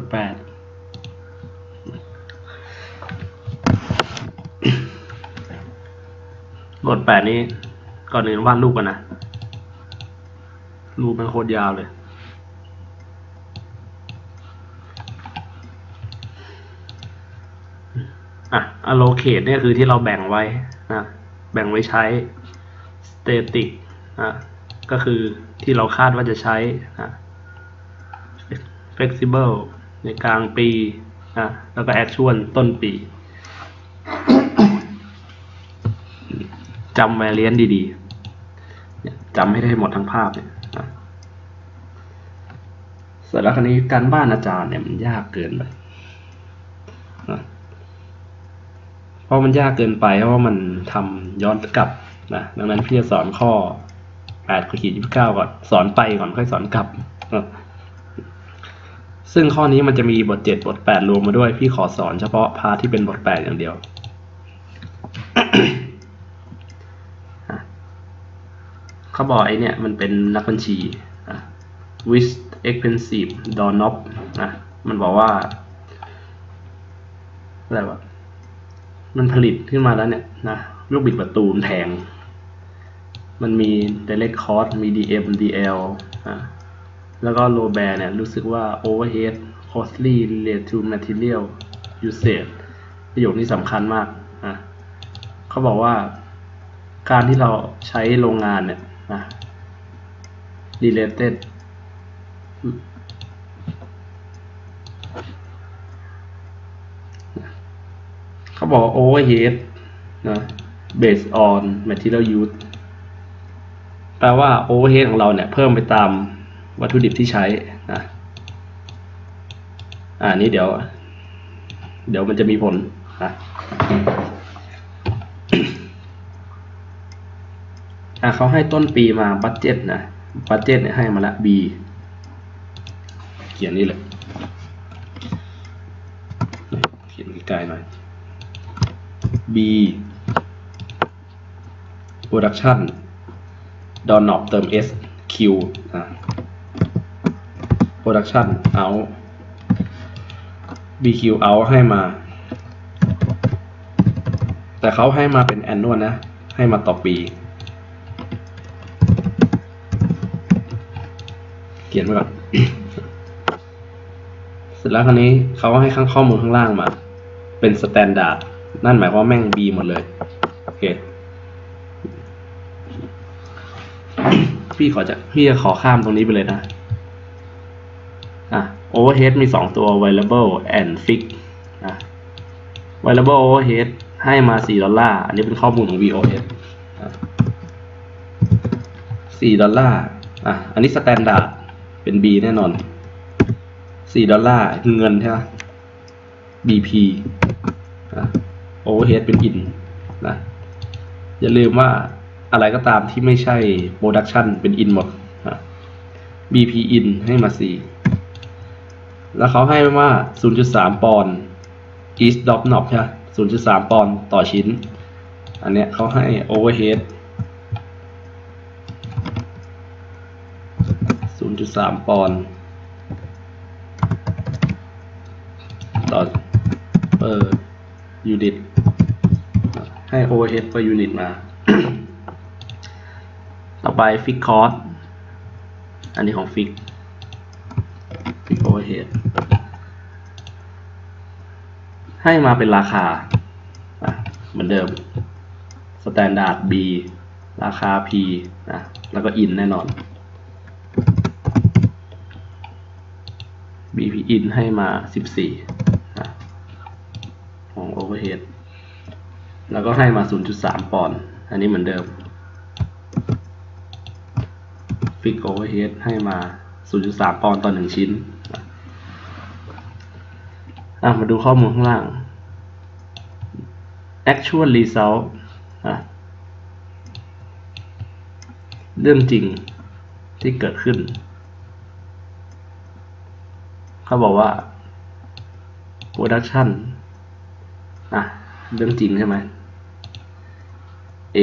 ดแปดบทแปดนี้ก่อนอื่นวาดรูปกันนะ รูปมันโคตรยาวเลยอะ allocate เนี่ยคือที่เราแบ่งไว้นะแบ่งไว้ใช้ static อะก็คือที่เราคาดว่าจะใช้นะ flexible ในกลางปีนะแล้วก็ actual ต้นปีจำ variant ดีๆจำให้ได้หมดทั้งภาพเนี่ยนะเสร็จแล้วคราวนี้การบ้านอาจารย์เนี่ยมันยากเกินไปนะเพราะมันยากเกินไปเพราะว่ามันทำย้อนกลับนะดังนั้นพี่จะสอนข้อแปดขีดยี่สิบเก้าก่อนสอนไปก่อนค่อยสอนกลับนะ ซึ่งข้อนี้มันจะมีบทเจ็ดบทแปดรวมมาด้วย พี่ขอสอนเฉพาะพาร์ทที่เป็นบทแปดอย่างเดียว เขาบอกไอ้เนี่ยมันเป็นนักบัญชีอะ with expensive doorknob นะมันบอกว่าอะไรวะมันผลิตขึ้นมาแล้วเนี่ยนะลูกบิดประตูมันแพง มันมี direct cost มี DM DL อะ แล้วก็ low bear เนี่ยรู้สึกว่า overhead costly related to material usage ประโยคนี้สำคัญมากอะเขาบอกว่าการที่เราใช้โรงงานเนี่ยนะ related เขาบอก overhead นะ based on material use แปลว่า overhead ของเราเนี่ย เพิ่มไปตาม วัตถุดิบที่ใช้นะอ่านี้เดี๋ยว เดี๋ยวมันจะมีผลนะอะเขาให้ต้นปีมาบัตเจ็ตนะบัตเจ็ตเนี่ยให้มาละ B เขียนนี่เลยเขียนไกลๆหน่อย B production ดอนนอบเติม S Q อะ production out BQ out ให้มา แต่เขาให้มาเป็น annual นะ ให้มาต่อปี เขียนไว้ก่อน เสร็จแล้วคราวนี้เขาให้ข้างข้อมูลข้างล่างมา เป็นสแตนดาร์ดนั่นหมายความว่าแม่ง B หมดเลย โอเค พี่ขอจะพี่จะขอข้ามตรงนี้ไปเลยนะ overhead มีสองตัว variable and fix นะ variable overhead ให้มา 4 ดอลลาร์ อันนี้เป็นข้อมูลของ VOS อะ4ดอลลาร์ อะ อันนี้สแตนดาร์ดเป็น B แน่นอน 4 ดอลลาร์คือเงินใช่ไหม BP อะ overhead เป็น in นะ อย่าลืมว่าอะไรก็ตามที่ไม่ใช่ production เป็น in หมด BP in ให้มา 4 แล้วเขาให้ว่า 0.3 ปอนด์ each drop knob ใช่ไหม0.3 ปอนด์ต่อชิ้น อันเนี้ยเขาให้ overhead 0.3 ปอนด์ต่อ per unit ให้ overhead per unit มา ต่อไป fix cost อันนี้ของ fix fix overhead ให้มาเป็นราคาเหมือนเดิม standard B ราคา P นะแล้วก็ in แน่นอน BP in ให้มา 14นะของ overhead แล้วก็ให้มา 0.3 ปอนด์อันนี้เหมือนเดิม fix overhead ให้มา 0.3 ปอนด์ต่อ 1 ชิ้น อะมาดูข้อมูลข้างล่าง actual result อะเรื่องจริงที่เกิดขึ้น เขาบอกว่า production อะ เรื่องจริงใช่ไหม A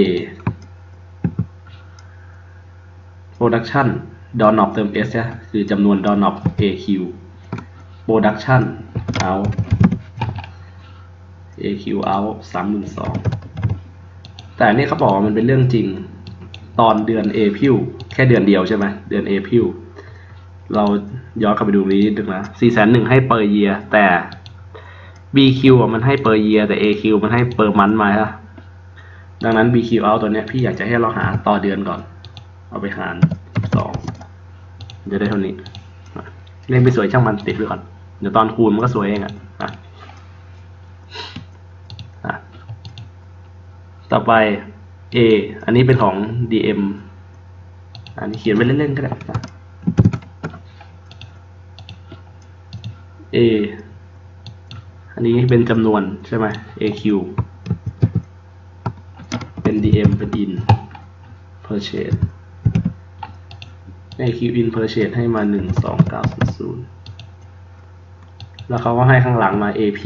production ดอนนอบเติม S ใช่คือจำนวนดอนนอบ AQ production out AQ out สามหมื่นสองแต่นี่เขาบอกว่ามันเป็นเรื่องจริง ตอนเดือนเอพิวแค่เดือนเดียวใช่ไหมเดือนเอพิวเราย้อนกลับไปดูนี้ดึกนะสี่แสนหนึ่งให้เปอร์เยียแต่ BQ อะมันให้เปอร์เยียแต่ AQ มันให้เปอร์มันมาฮะดังนั้น BQ out ตัวเนี้ยพี่อยากจะให้เราหาต่อเดือนก่อน เอาไปหารสองจะได้เท่านี้ เล่นไปสวยช่างมันติดไว้ก่อน เดี๋ยวตอนคูณมันก็สวยเองอะ่ะต่อไป A อันนี้เป็นของ DM อันนี้เขียนไว้เล่นๆก็ได้ A อันนี้เป็นจำนวนใช่ไหม AQ เป็น DM เป็น in purchase AQ in purchase ให้มา 1 2 9 0 0 แล้วเขาก็ให้ข้างหลังมา AP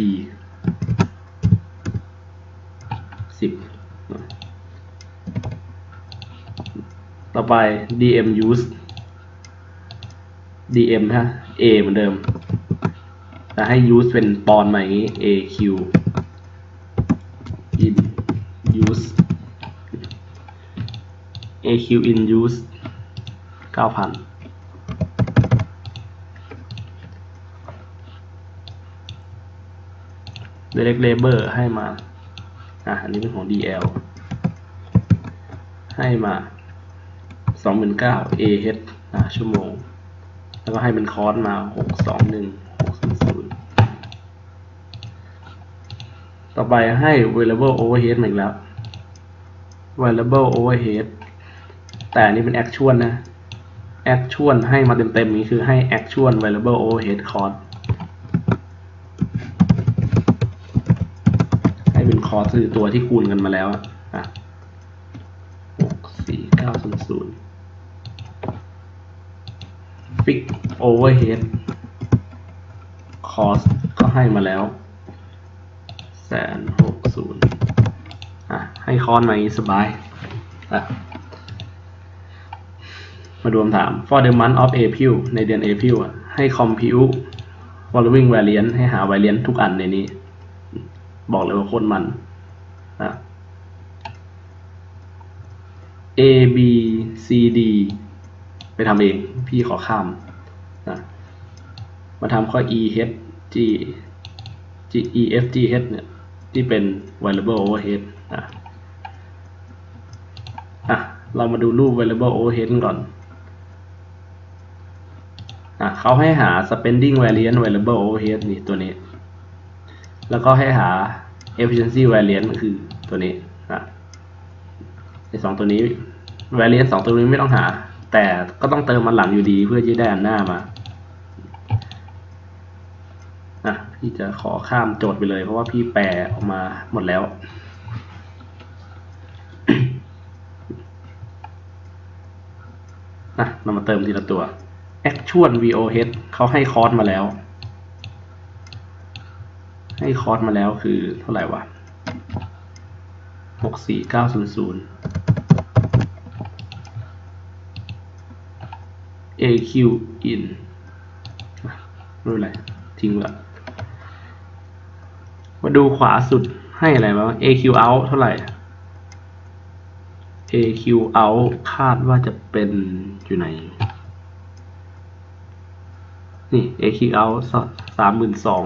สิบต่อไป DM use DM ฮะ A เหมือนเดิม แต่ให้ use เป็นปอนมาอย่างนี้ AQ in use AQ in use 9,000 direct labor ให้มา อะ อันนี้เป็นของ DL ให้มาสองหมื่นเก้า AH อะ ชั่วโมง แล้วก็ให้เป็นคอร์สมาหกสองหนึ่งหกศูนย์ต่อไปให้ variable overhead มาอีกแล้ว variable overhead แต่อันนี้เป็น actual นะ actual ให้มาเต็มๆนี้คือให้ actual variable overhead cost ให้เป็นค อสคือตัวที่คูณกันมาแล้วอะหกสี่เก้าศูนย์ศูนย์ fix overhead cost ก็ให้มาแล้วแสนหกศูนย์อะ ให้คอนมาอีสบาย อะ มาดูคำถาม for the month of April ในเดือน April อะ ให้ compute following variant ให้หา variant ทุกอันในนี้ บอกเลยว่าโคตรมันอะ A B C D ไปทำเอง พี่ขอข้ามนะมาทำข้อ E H G G E F G H เนี่ย ที่เป็น variable overhead นะอะ เรามาดูรูป variable overhead ก่อนอะเขาให้หา spending variant variable overhead นี่ตัวนี้ แล้วก็ให้หา efficiency variant ก็คือตัวนี้อะไอสองตัวนี้ variant สองตัวนี้ไม่ต้องหา แต่ก็ต้องเติมมันหลังอยู่ดีเพื่อที่ได้อันหน้ามาอะพี่จะขอข้ามโจทย์ไปเลย เพราะว่าพี่แปลออกมาหมดแล้วนะเรามาเติมทีละตัว actual VOH เขาให้คอร์สมาแล้ว ให้คอร์สมาแล้วคือเท่าไหร่วะหกสี่เก้าศูนย์ศูนย์ AQ in ไม่เป็นไรทิ้งละมาดูขวาสุดให้อะไรบ้าง AQ out เท่าไหร่ AQ out คาดว่าจะเป็นอยู่ไหน นี่ AQ out สามหมื่นสอง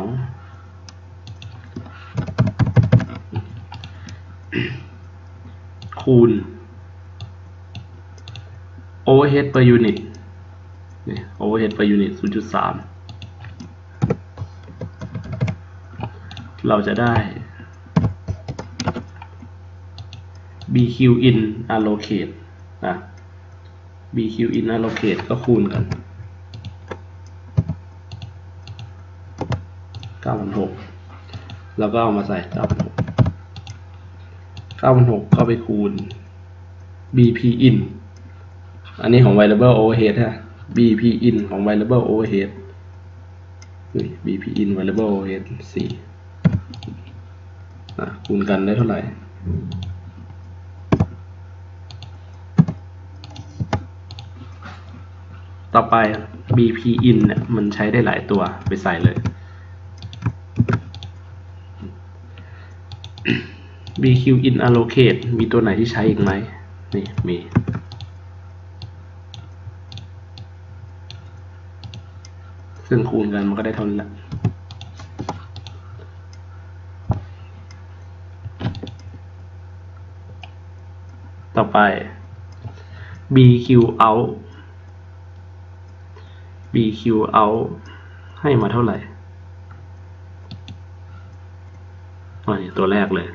คูณ overhead per unit นี่ overhead per unit 0.3 เราจะได้ BQ in allocate อะ BQ in allocate ก็คูณกัน 9,600 แล้วก็เอามาใส่ 9,600 9,600 เข้าไปคูณ BP in อันนี้ของ variable overhead ฮะ BP in ของ variable overhead นี่ BP in variable overhead 4อะคูณกันได้เท่าไหร่ต่อไป bp in เนี่ยมันใช้ได้หลายตัวไปใส่เลย bq in allocate มีตัวไหนที่ใช้อีกไหมนี่มี ซึ่งคูณกันมันก็ได้เท่านี้แหละต่อไป bq out bq out ให้มาเท่าไหร่อันนี้ตัวแรกเลย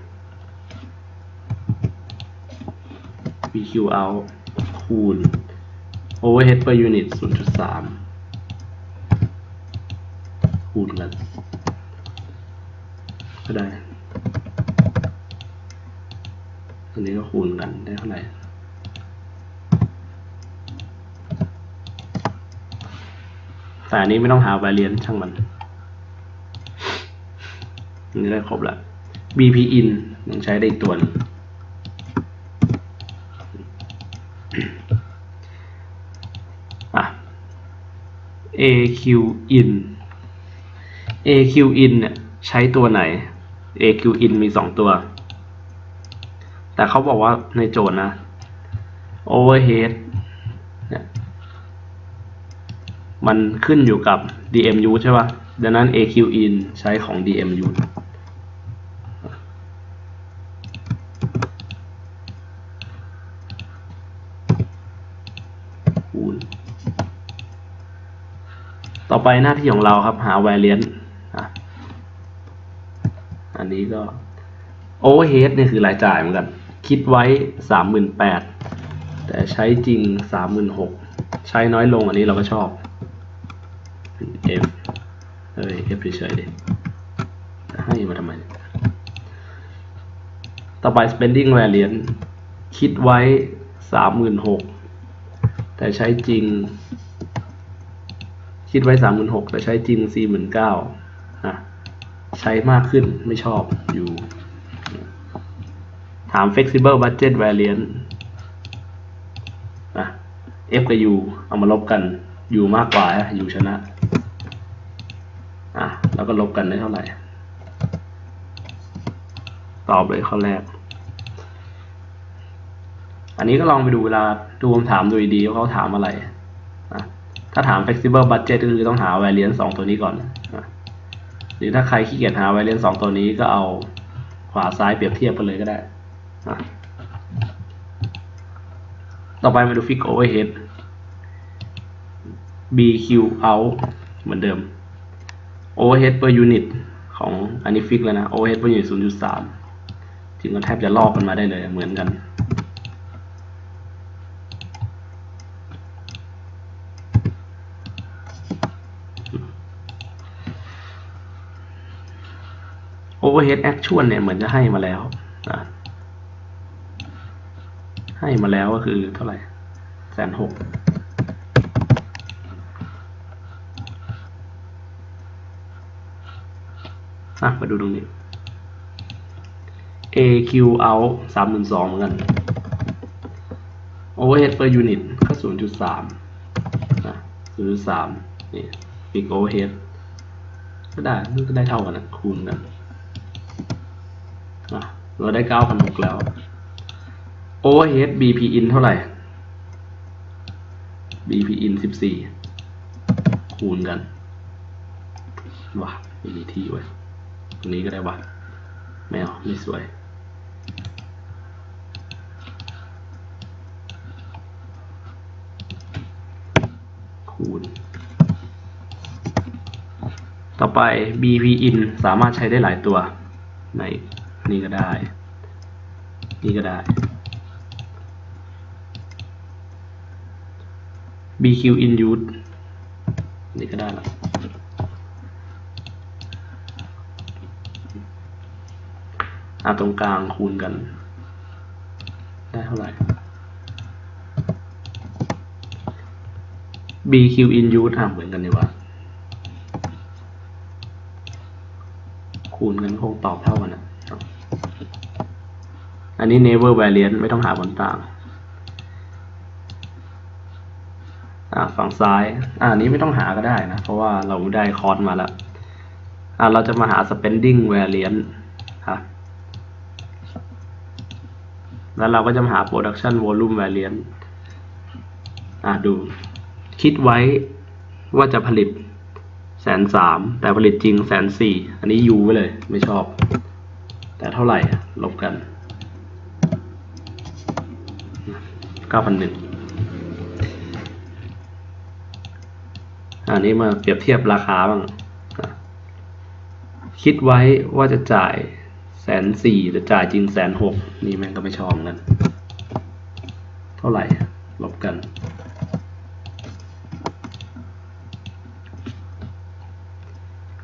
bq out คูณ overhead per unit 0.3 คูณกัน ก็ได้ อันนี้ก็คูณกันได้เท่าไหร่แต่อันนี้ไม่ต้องหา variance ช่างมันอันนี้ได้ครบแล้ว bp in ยังใช้ได้อีกตัวนึงอะ aq in aq in เนี่ยใช้ตัวไหน aq in มีสองตัว แต่เขาบอกว่าในโจทย์นะ overhead เนี่ยมันขึ้นอยู่กับ dmu ใช่ป่ะ ดังนั้น aq in ใช้ของ dmu ต่อไปหน้าที่ของเราครับหา variance อันนี้ก็ overhead เนี่ยคือรายจ่ายเหมือนกัน คิดไว้สามหมื่นแปดแต่ใช้จริงสามหมื่นหกใช้น้อยลงอันนี้เราก็ชอบ F เฮ้ย F เฉยๆดิให้มาทำไม ต่อไป spending variance คิดไว้สามหมื่นหกแต่ใช้จริง คิดไว้สามหมื่นหกแต่ใช้จริงสี่หมื่นเก้า ใช้มากขึ้นไม่ชอบอยู่ ถาม flexible budget variance อะ F กับ U เอามาลบกัน U มากกว่า U ชนะ อะ แล้วก็ลบกันได้เท่าไหร่ ตอบเลยข้อแรก อันนี้ก็ลองไปดูเวลาดูคำถามดูดีว่าเขาถามอะไรอะถ้าถาม flexible budget ก็คือต้องหา variance สองตัวนี้ก่อน หรือถ้าใครขี้เกียจหา variance สองตัวนี้ก็เอาขวาซ้ายเปรียบเทียบกันเลยก็ได้ ต่อไปมาดู fix overhead BQ out เหมือนเดิม overhead per unit ของอันนี้ฟิกแล้วนะ overhead per unit 0.3จริงก็แทบจะลอกกันมาได้เลยเหมือนกัน overhead actual เนี่ยเหมือนจะให้มาแล้วนะให้มาแล้วก็คือเท่าไหร่แสนหกอะมาดูตรงนี้ AQ out สามหมื่นสองเหมือนกัน overhead per unit ก็ศูนย์จุดสามนะศูนย์จุดสามนี่ big overhead ก็ได้ก็ได้เท่ากันนะคูณกัน เราได้เก้าพันหกแล้ว overhead BP in เท่าไหร่ BP in สิบสี่คูณกันว่ะไม่มีที่ไว้ตรงนี้ก็ได้ว่ะไม่เอาไม่สวย คูณ ต่อไป BP in สามารถใช้ได้หลายตัวใน นี่ก็ได้ นี่ก็ได้ BQ in use นี่ก็ได้ละอะตรงกลางคูณกัน ได้เท่าไหร่ BQ in use อะเหมือนกันดีว่าคูณกันคงตอบเท่ากันนะ อันนี้ never variance ไม่ต้องหาผลต่างฝั่งซ้าย อ่านี้ไม่ต้องหาก็ได้นะ เพราะว่าเราได้คอร์สมาแล้ว อ่าเราจะมาหา spending variance ครับแล้วเราก็จะมาหา production volume variance อ่าดู คิดไว้ว่าจะผลิตแสนสามแต่ผลิตจริงแสนสี่อันนี้ยูไว้เลยไม่ชอบ แต่เท่าไหร่ลบกัน เก้าพันหนึ่งอันนี้มาเปรียบเทียบราคาบ้าง คิดไว้ว่าจะจ่ายแสนสี่แต่จ่ายจริงแสนหกนี่แม่งก็ไม่ชอบเหมือนกัน เท่าไหร่ ลบกัน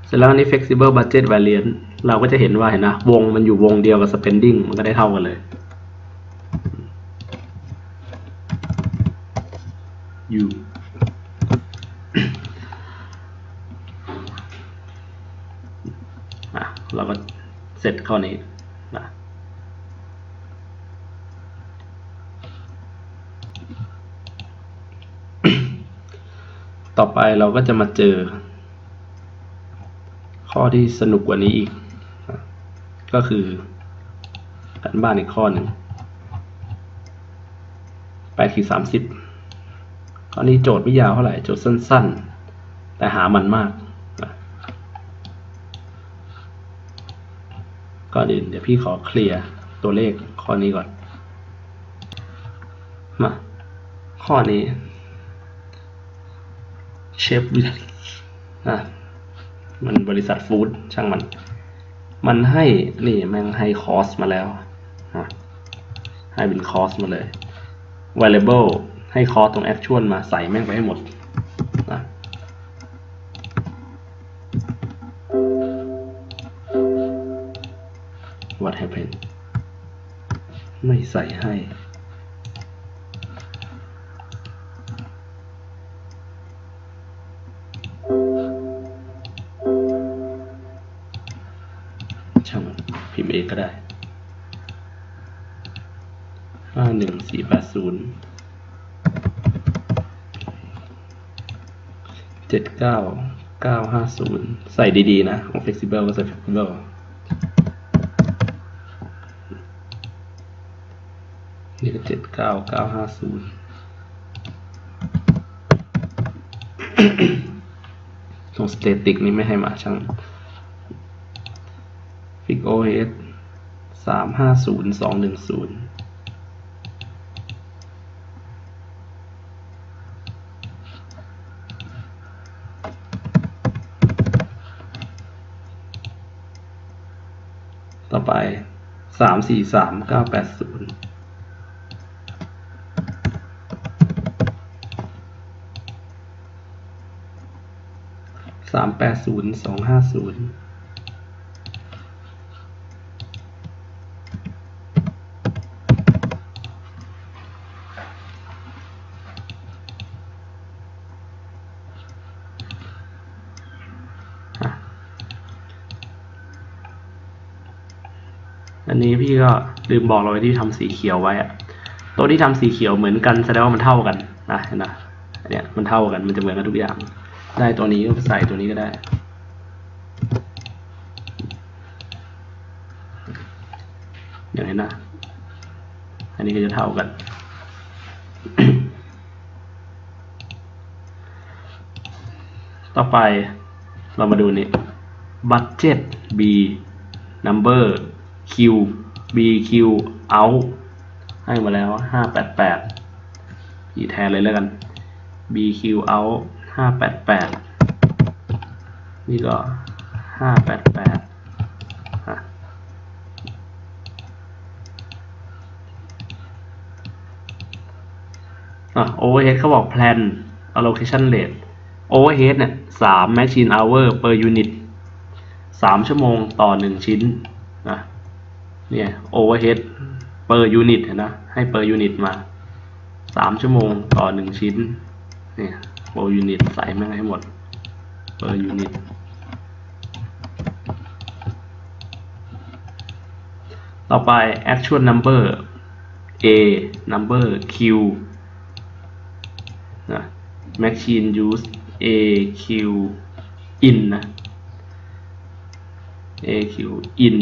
เสร็จแล้วอันนี้ flexible budget variance เราก็จะเห็นว่าเห็นนะ วงมันอยู่วงเดียวกับ spending มันก็ได้เท่ากันเลย U อะเราก็ เสร็จข้อนี้นะต่อไปเราก็จะมาเจอ ข้อที่สนุกกว่านี้อีก ก็คือการบ้านอีกข้อหนึ่งแปดขีดสามสิบข้อนี้โจทย์ไม่ยาวเท่าไหร่ โจทย์สั้น ๆ แต่หามันมากนะ ก่อนอื่นเดี๋ยวพี่ขอเคลียร์ตัวเลขข้อนี้ก่อน มา ข้อนี้เชฟวิลอะมันบริษัทฟู้ดช่างมัน มันให้นี่แม่งให้คอสมาแล้วให้เป็นคอสมาเลย variable ให้คอสตรง actual มาใส่แม่งไปให้หมด ใส่ให้ ช่างมันพิมพ์เองก็ได้ห้าหนึ่งสี่แปดศูนย์เจ็ดเก้าเก้าห้าศูนย์ใส่ดีๆนะของ flexible ก็ใส่ flexible นี่ก็ เก้าเก้าห้าศูนย์ตรง static นี่ไม่ให้มาช่างฟิกโอเอสสามห้าศูนย์สองหนึ่งศูนย์ต่อไปสามสี่สามเก้าแปดศูนย์ สามแปดศูนย์สองห้าศูนย์อันนี้พี่ก็ลืมบอกเราไว้ที่ทำสีเขียวไว้อะตัวที่ทำสีเขียวเหมือนกันแสดงว่ามันเท่ากันนะเห็นนะอันเนี้ยมันเท่ากันมันจะเหมือนกันทุกอย่าง ได้ตัวนี้ก็ใส่ตัวนี้ก็ได้ อย่างนี้นะ อันนี้ก็จะเท่ากัน ต่อไปเรามาดูนี่ budget B number Q B Q out ให้มาแล้วห้าแปดแปดอีแทนเลยแล้วกัน B Q out ห้าแปดแปดนี่ก็ห้าแปดแปดอะ overhead เขาบอก plan allocation rate overhead เนี่ยสาม machine hour per unit สามชั่วโมงต่อหนึ่งชิ้นนะเนี่ย overhead per unit นนะให้ per unit มาสามชั่วโมงต่อหนึ่งชิ้นเนี่ย โปรยูนิตใส่แม่งให้หมดเปอร์ยูนิตต่อไป actual number a number q นะ machine use a q in นะ a q in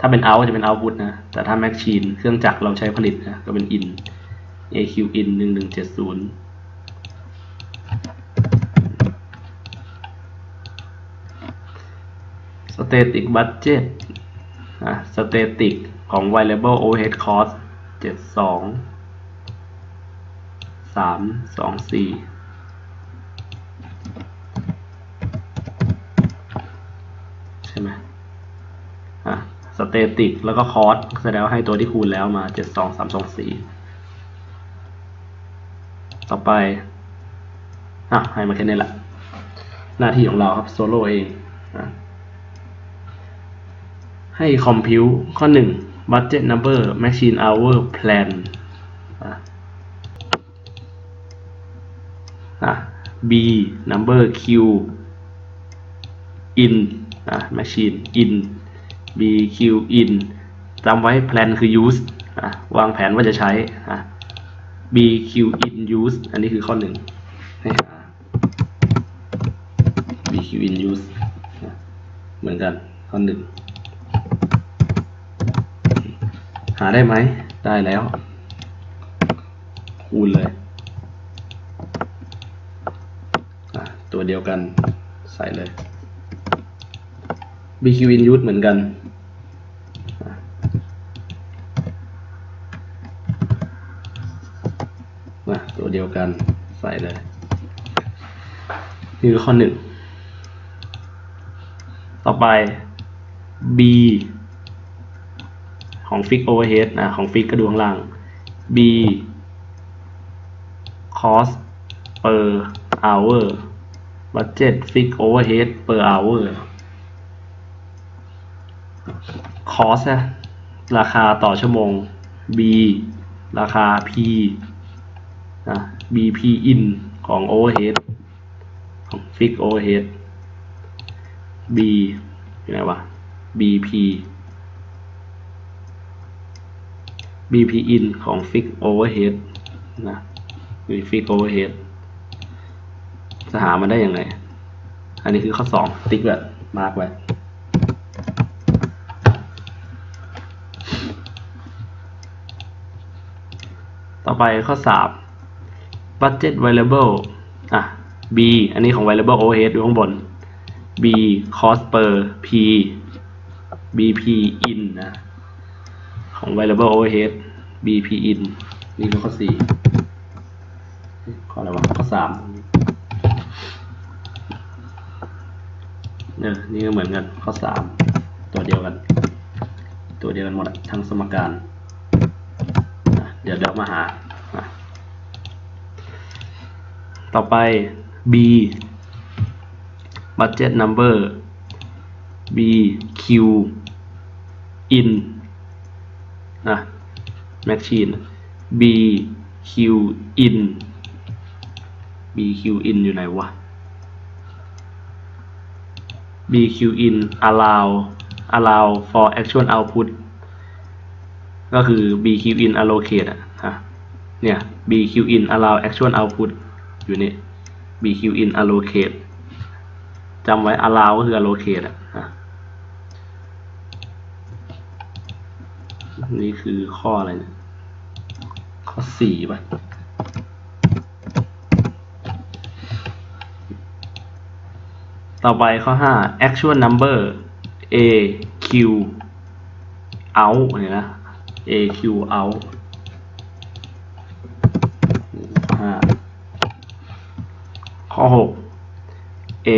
ถ้าเป็น out จะเป็น output นะ แต่ถ้า machine เครื่องจักรเราใช้ผลิตนะ ก็เป็น in a q in 1170 static budget อะ static ของ variable overhead cost เจ็ดสองสามสองสี่ใช่ไหมอะ static แล้วก็ cost แสดงว่าให้ตัวที่คูณแล้วมาเจ็ดสองสามสองสี่ต่อไปอะให้มาแค่นี้แหละ หน้าที่ของเราครับโซโล่เองอะ ให้ compute ข้อ 1 budget number machine hour plan อะ b number q in อะ machine in b q in จำไว้ plan คือ use อะ วางแผนว่าจะใช้ อะ b q in use อันนี้คือข้อ 1 b q in use เหมือนกันข้อ 1 หาได้ไหม ได้แล้ว คูณเลย ตัวเดียวกันใส่เลย BQ in use เหมือนกันอะอะตัวเดียวกันใส่เลย นี่คือข้อหนึ่ง ต่อไป B ของ Fix Overhead นะของ Fix ก็ดูข้างล่าง B cost per hour budget Fix Overhead per hour cost นะราคาต่อชั่วโมง B ราคา P นะ BP in ของ overhead ของ Fix Overhead B อยู่ไหนวะ BP BP in ของ Fix Overhead นะมี Fix Overhead จะหามันได้ยังไง อันนี้คือข้อสองติ๊กไว้มาร์กไว้ต่อไปข้อสาม budget variable อะ B อันนี้ของ variable overhead อยู่ข้างบน B cost per P BP in นะ ของ variable overhead BP in นี่คือข้อสี่ข้ออะไรวะข้อสามเออนี่ก็เหมือนกันข้อสามตัวเดียวกัน ตัวเดียวกันหมดทั้งสมการเดี๋ยวเดี๋ยวมาหา ต่อไป B budget number B Q in น machine B Q in B Q in อยู่ไหนวะ B Q in allow allow for actual output ก็คือ B Q in allocate อะเนี่ย B Q in allow actual output อยู่นี่ B Q in allocate จำไว้ allow ก็คือ allocate อะนี่คือข้ออะไรเนี่ย สี่ป่ะต่อไปข้อห้า actual number a q out เนี่ยนะ a q out ข้อห้าข้อหก a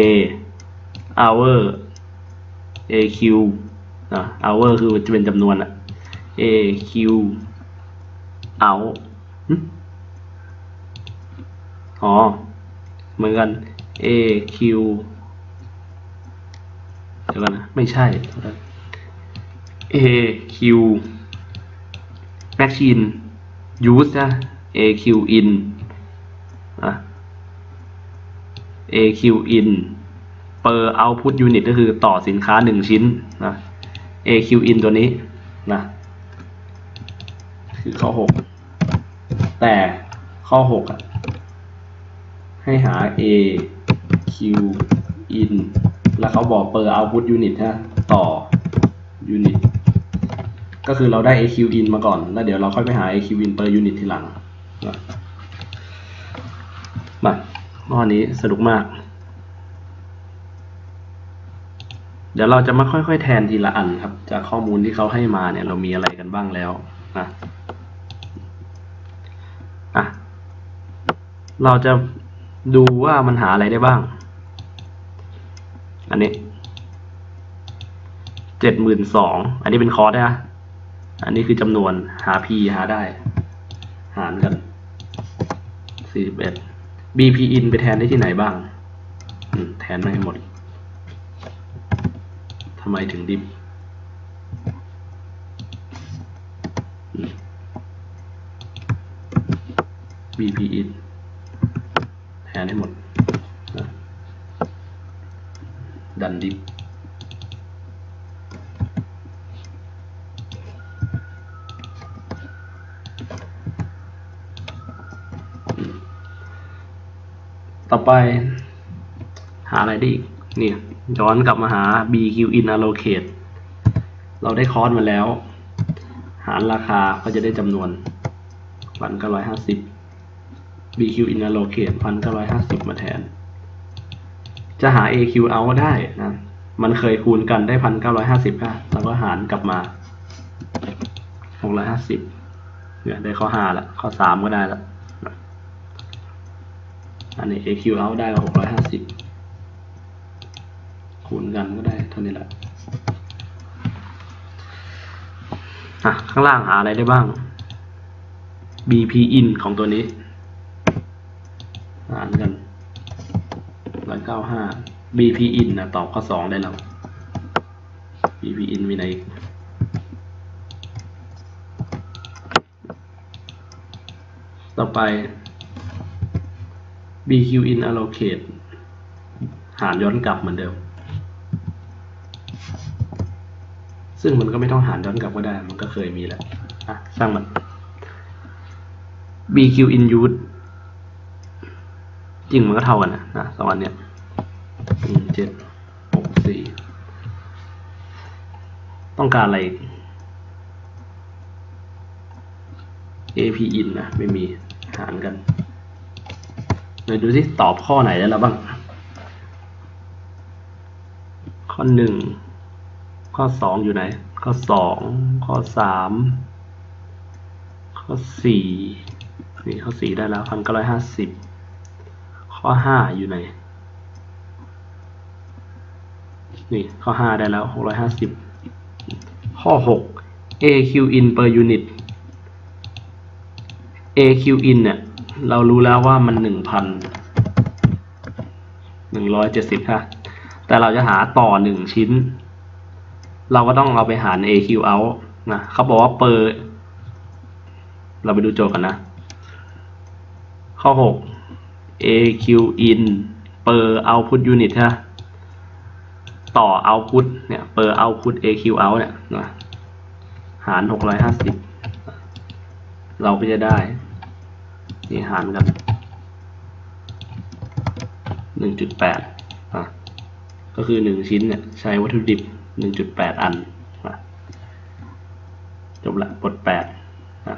hour a q นะ hour คือจะเป็นจำนวนอะ a q out อ๋อ เหมือนกัน a q เดี๋ยวกันนะ ไม่ใช่ a q machine use นะ a q in อะ a q in per output unit ก็คือต่อสินค้าหนึ่งชิ้นนะ a q in ตัวนี้นะ คือข้อหก แต่ข้อหกอะให้หา A Q in แล้วเขาบอก per output unit ฮะต่อ unit ก็คือเราได้ AQ in มาก่อน แล้วเดี๋ยวเราค่อยไปหา AQ in per unit ทีหลังมาข้อนี้สนุกมาก เดี๋ยวเราจะมาค่อยๆ แทนทีละอันครับ จากข้อมูลที่เขาให้มาเนี่ยเรามีอะไรกันบ้างแล้วนะ เราจะดูว่ามันหาอะไรได้บ้าง อันนี้เจ็ดหมื่นสอง อันนี้เป็นคอร์สนะ อันนี้คือจำนวนหา P หาได้ หารกันสี่สิบเอ็ด BP in ไปแทนได้ที่ไหนบ้าง แทนไมาให้หมด ทำไมถึงดิบอืม BP in แทนให้หมดดันดิต่อไปหาอะไรได้อีกเนี่ยย้อนกลับมาหา BQ in allocate เราได้คอสมาแล้ว หารราคาก็จะได้จำนวนพันเก้าร้อยห้าสิบ BQ in allocate พันเก้าร้อยห้าสิบมาแทน จะหา AQ out ได้นะ มันเคยคูณกันได้พันเก้าร้อยห้าสิบค่ะแล้วก็หารกลับมาหกร้อยห้าสิบเนี่ยได้ข้อห้าละ ข้อสามก็ได้ละ อันนี้ AQ out ได้ก็หกร้อยห้าสิบคูณกันก็ได้เท่านี้แหละอะข้างล่างหาอะไรได้บ้าง BP in ของตัวนี้ หารกันร้อยเก้าห้า BP in นะ ตอบข้อสองได้แล้ว BP in มีไหนอีกต่อไป BQ in allocate หารย้อนกลับเหมือนเดิม ซึ่งมันก็ไม่ต้องหารย้อนกลับก็ได้ มันก็เคยมีแล้วอะช่างมัน BQ in use จริงมันก็เท่ากันนะนะสองอันเนี้ยหนึ่งเจ็ดหกสี่ต้องการอะไร AP in นะ ไม่มีหารกันไหนดูสิตอบข้อไหนได้แล้วบ้าง ข้อหนึ่งข้อสองอยู่ไหน ข้อสองข้อสามข้อสี่นี่ข้อสี่ได้แล้วพันเก้าร้อยห้าสิบ ข้อห้าอยู่ไหน นี่ ข้อห้าได้แล้วหกร้อยห้าสิบข้อหก AQ in per unit AQ in เนี่ย เรารู้แล้วว่ามันหนึ่งพันหนึ่งร้อยเจ็ดสิบค่ะแต่เราจะหาต่อหนึ่งชิ้น เราก็ต้องเอาไปหาร AQ out นะเขาบอกว่า per เราไปดูโจทย์กันนะ ข้อหก AQ in per output unit ฮะต่อ output เนี่ย per output AQ out เนี่ยนะหารหกร้อยห้าสิบเราก็จะได้ นี่หารกันหนึ่งจุดแปดอะก็คือหนึ่งชิ้นเนี่ย ใช้วัตถุดิบหนึ่งจุดแปดอันจบละบทแปดอะ